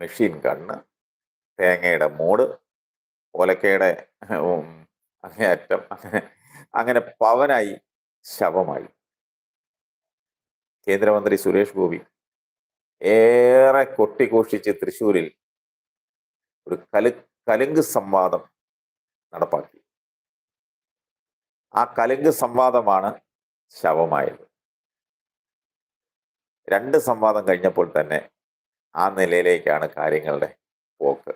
Machine കണ്ണ് തേങ്ങയുടെ മൂട് ഓലക്കയുടെ അങ്ങേയറ്റം അങ്ങനെ അങ്ങനെ പവനായി ശവമായി. കേന്ദ്രമന്ത്രി സുരേഷ് ഗോപി ഏറെ കൊട്ടിഘോഷിച്ച് തൃശൂരിൽ ഒരു കലു കലുങ്ക് സംവാദം നടപ്പാക്കി. ആ കലുങ്ക് സംവാദമാണ് ശവമായത്. രണ്ട് സംവാദം കഴിഞ്ഞപ്പോൾ തന്നെ ആ നിലയിലേക്കാണ് കാര്യങ്ങളുടെ പോക്ക്.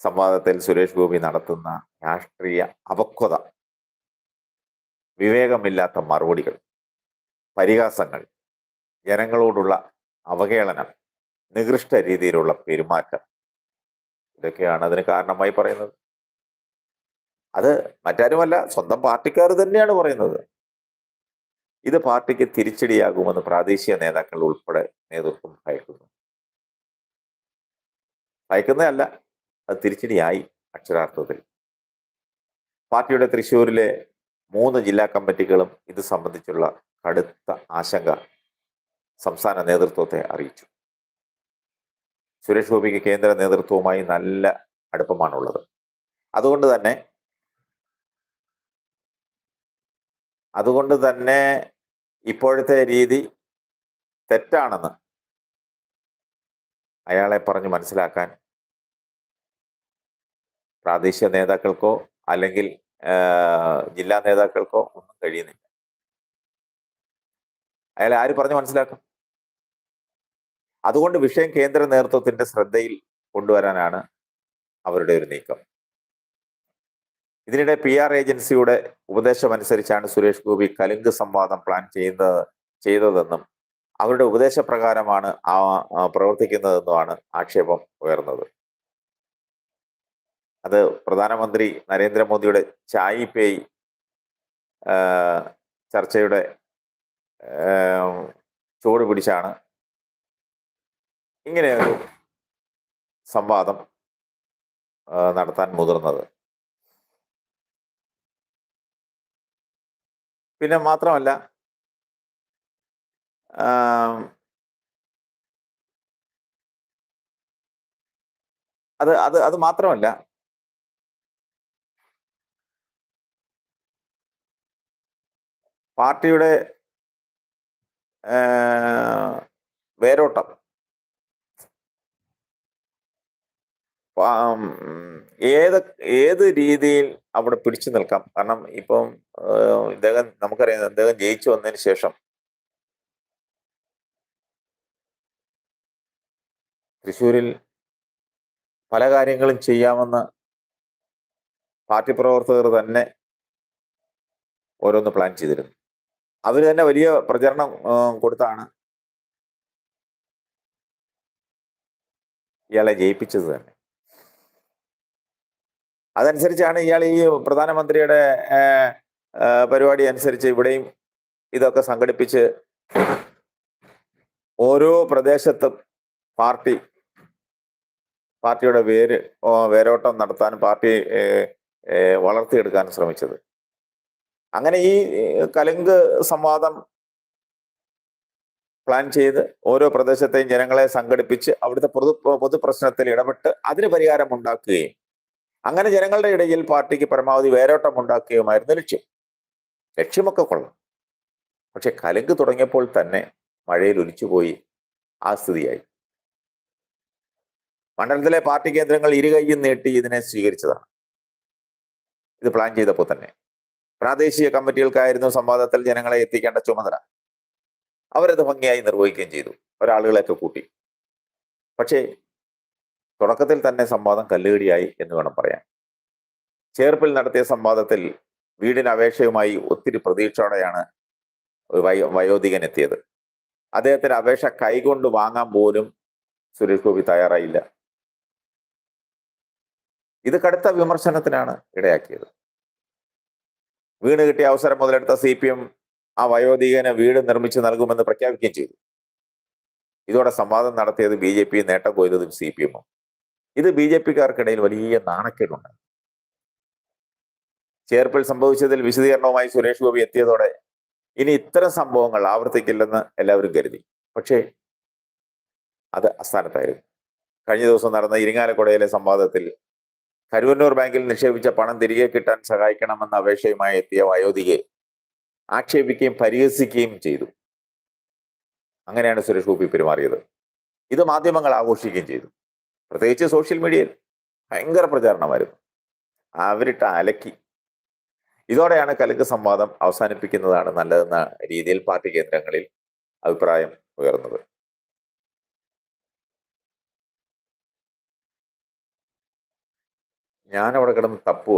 സംവാദത്തിൽ സുരേഷ് ഗോപി നടത്തുന്ന രാഷ്ട്രീയ അപക്വത വിവേകമില്ലാത്ത മറുപടികൾ പരിഹാസങ്ങൾ ജനങ്ങളോടുള്ള അവഹേളനം നികൃഷ്ട രീതിയിലുള്ള പെരുമാറ്റം ഇതൊക്കെയാണ് അതിന് കാരണമായി പറയുന്നത്. അത് മറ്റാരുമല്ല സ്വന്തം പാർട്ടിക്കാർ തന്നെയാണ് പറയുന്നത്. ഇത് പാർട്ടിക്ക് തിരിച്ചടിയാകുമെന്ന് പ്രാദേശിക നേതാക്കൾ ഉൾപ്പെടെ നേതൃത്വം ഭയക്കുന്നു. ഭയക്കുന്നതല്ല അത് തിരിച്ചടിയായി അക്ഷരാർത്ഥത്തിൽ. പാർട്ടിയുടെ തൃശ്ശൂരിലെ മൂന്ന് ജില്ലാ കമ്മിറ്റികളും ഇത് സംബന്ധിച്ചുള്ള കടുത്ത ആശങ്ക സംസ്ഥാന നേതൃത്വത്തെ അറിയിച്ചു. സുരേഷ് ഗോപിക്ക് കേന്ദ്ര നേതൃത്വവുമായി നല്ല അടുപ്പമാണുള്ളത്. അതുകൊണ്ട് തന്നെ അതുകൊണ്ട് തന്നെ ഇപ്പോഴത്തെ രീതി തെറ്റാണെന്ന് അയാളെ പറഞ്ഞു മനസ്സിലാക്കാൻ പ്രാദേശിക നേതാക്കൾക്കോ അല്ലെങ്കിൽ ജില്ലാ നേതാക്കൾക്കോ ഒന്നും കഴിയുന്നില്ല. അയാളെ ആര് പറഞ്ഞു മനസ്സിലാക്കും? അതുകൊണ്ട് വിഷയം കേന്ദ്ര നേതൃത്വത്തിന്റെ ശ്രദ്ധയിൽ കൊണ്ടുവരാനാണ് അവരുടെ ഒരു നീക്കം. ഇതിനിടെ പി ആർ ഏജൻസിയുടെ ഉപദേശമനുസരിച്ചാണ് സുരേഷ് ഗോപി കലുങ്ക് സംവാദം പ്ലാൻ ചെയ്യുന്നത് ചെയ്തതെന്നും അവരുടെ ഉപദേശപ്രകാരമാണ് ആ പ്രവർത്തിക്കുന്നതെന്നുമാണ് ആക്ഷേപം ഉയർന്നത്. അത് പ്രധാനമന്ത്രി നരേന്ദ്രമോദിയുടെ ചായ് പേയ് ചർച്ചയുടെ ചൂട് പിടിച്ചാണ് ഇങ്ങനെ ഒരു സംവാദം നടത്താൻ മുതിർന്നത്. പിന്നെ മാത്രമല്ല അത് അത് അത് മാത്രമല്ല പാർട്ടിയുടെ വേരോട്ടം പാ- ഉം, ഏത് ഏത് രീതിയിൽ അവിടെ പിടിച്ചു നിൽക്കാം? കാരണം ഇപ്പം ഇദ്ദേഹം നമുക്കറിയാം അദ്ദേഹം ജയിച്ചു വന്നതിന് ശേഷം. തൃശ്ശൂരിൽ പല കാര്യങ്ങളും ചെയ്യാമെന്ന് പാർട്ടി പ്രവർത്തകർ തന്നെ ഓരോന്ന് പ്ലാൻ ചെയ്തിരുന്നു. അവർ തന്നെ വലിയ പ്രചരണം കൊടുത്താണ്. ഇയാളെ ജയിപ്പിച്ചത് തന്നെ. അതനുസരിച്ചാണ് ഇയാൾ ഈ പ്രധാനമന്ത്രിയുടെ പരിപാടി അനുസരിച്ച് ഇവിടെയും ഇതൊക്കെ സംഘടിപ്പിച്ച് ഓരോ പ്രദേശത്തും പാർട്ടി പാർട്ടിയുടെ വേര് വേരോട്ടം നടത്താനും പാർട്ടി വളർത്തിയെടുക്കാൻ ശ്രമിച്ചത്. അങ്ങനെ ഈ കലുങ്ക് സംവാദം പ്ലാൻ ചെയ്ത് ഓരോ പ്രദേശത്തെയും ജനങ്ങളെ സംഘടിപ്പിച്ച് അവിടുത്തെ പൊതു പൊതു പ്രശ്നത്തിൽ ഇടപെട്ട് അതിന് പരിഹാരം ഉണ്ടാക്കുകയും അങ്ങനെ ജനങ്ങളുടെ ഇടയിൽ പാർട്ടിക്ക് പരമാവധി വേരോട്ടം ഉണ്ടാക്കുകയുമായിരുന്നു ലക്ഷ്യം. ലക്ഷ്യമൊക്കെ കൊള്ളാം. പക്ഷെ കലുങ്ക് തുടങ്ങിയപ്പോൾ തന്നെ മഴയിൽ ഒലിച്ചുപോയി ആ സ്ഥിതിയായി. മണ്ഡലത്തിലെ പാർട്ടി കേന്ദ്രങ്ങൾ ഇരുകൈയും നീട്ടി ഇതിനെ സ്വീകരിച്ചതാണ്. ഇത് പ്ലാൻ ചെയ്തപ്പോൾ തന്നെ. പ്രാദേശിക കമ്മിറ്റികൾക്കായിരുന്നു സംവാദത്തിൽ ജനങ്ങളെ എത്തിക്കേണ്ട ചുമതല. അവരത് ഭംഗിയായി നിർവഹിക്കുകയും ചെയ്തു. ഒരാളുകളെയൊക്കെ കൂട്ടി. പക്ഷേ തുടക്കത്തിൽ തന്നെ സംവാദം കല്ലുകടിയായി എന്ന് വേണം പറയാൻ. ചേർപ്പിൽ നടത്തിയ സംവാദത്തിൽ വീടിന് അപേക്ഷയുമായി ഒത്തിരി പ്രതീക്ഷയോടെയാണ് വയോ വയോധികൻ എത്തിയത്. അദ്ദേഹത്തിന് അപേക്ഷ കൈകൊണ്ട് വാങ്ങാൻ പോലും സുരേഷ് ഗോപി തയ്യാറായില്ല. ഇത് കടുത്ത വിമർശനത്തിനാണ് ഇടയാക്കിയത്. വീട് കിട്ടിയ അവസരം മുതലെടുത്ത സി പി എം ആ വയോധികന് വീട് നിർമ്മിച്ച് നൽകുമെന്ന് പ്രഖ്യാപിക്കുകയും ചെയ്തു. ഇതോടെ സംവാദം നടത്തിയത് ബി ജെ പി നേട്ടം കൊയ്തതും സി പി എമ്മും. ഇത് ബി ജെ പിക്കാർക്കിടയിൽ വലിയ നാണക്കേടുണ്ട്. ചേർപ്പിൽ സംഭവിച്ചതിൽ വിശദീകരണവുമായി സുരേഷ് ഗോപി എത്തിയതോടെ ഇനി ഇത്തരം സംഭവങ്ങൾ ആവർത്തിക്കില്ലെന്ന് എല്ലാവരും കരുതി. പക്ഷേ അത് അസ്ഥാനത്തായിരുന്നു. കഴിഞ്ഞ ദിവസം നടന്ന ഇരിങ്ങാലക്കുടയിലെ സംവാദത്തിൽ കരുവന്നൂർ ബാങ്കിൽ നിക്ഷേപിച്ച പണം തിരികെ കിട്ടാൻ സഹായിക്കണമെന്ന അപേക്ഷയുമായി എത്തിയ വയോധികയെ ആക്ഷേപിക്കുകയും പരിഹസിക്കുകയും ചെയ്തു. അങ്ങനെയാണ് സുരേഷ് ഗോപി പെരുമാറിയത്. ഇത് മാധ്യമങ്ങൾ ആഘോഷിക്കുകയും ചെയ്തു. പ്രത്യേകിച്ച് സോഷ്യൽ മീഡിയയിൽ ഭയങ്കര പ്രചാരണമായിരുന്നു. അവരിട്ട് അലക്കി. ഇതോടെയാണ് കലുങ്ക് സംവാദം അവസാനിപ്പിക്കുന്നതാണ് നല്ലതെന്ന രീതിയിൽ പാർട്ടി കേന്ദ്രങ്ങളിൽ അഭിപ്രായം ഉയർന്നത്. ഞാനവിടെ കിടന്ന് തപ്പുക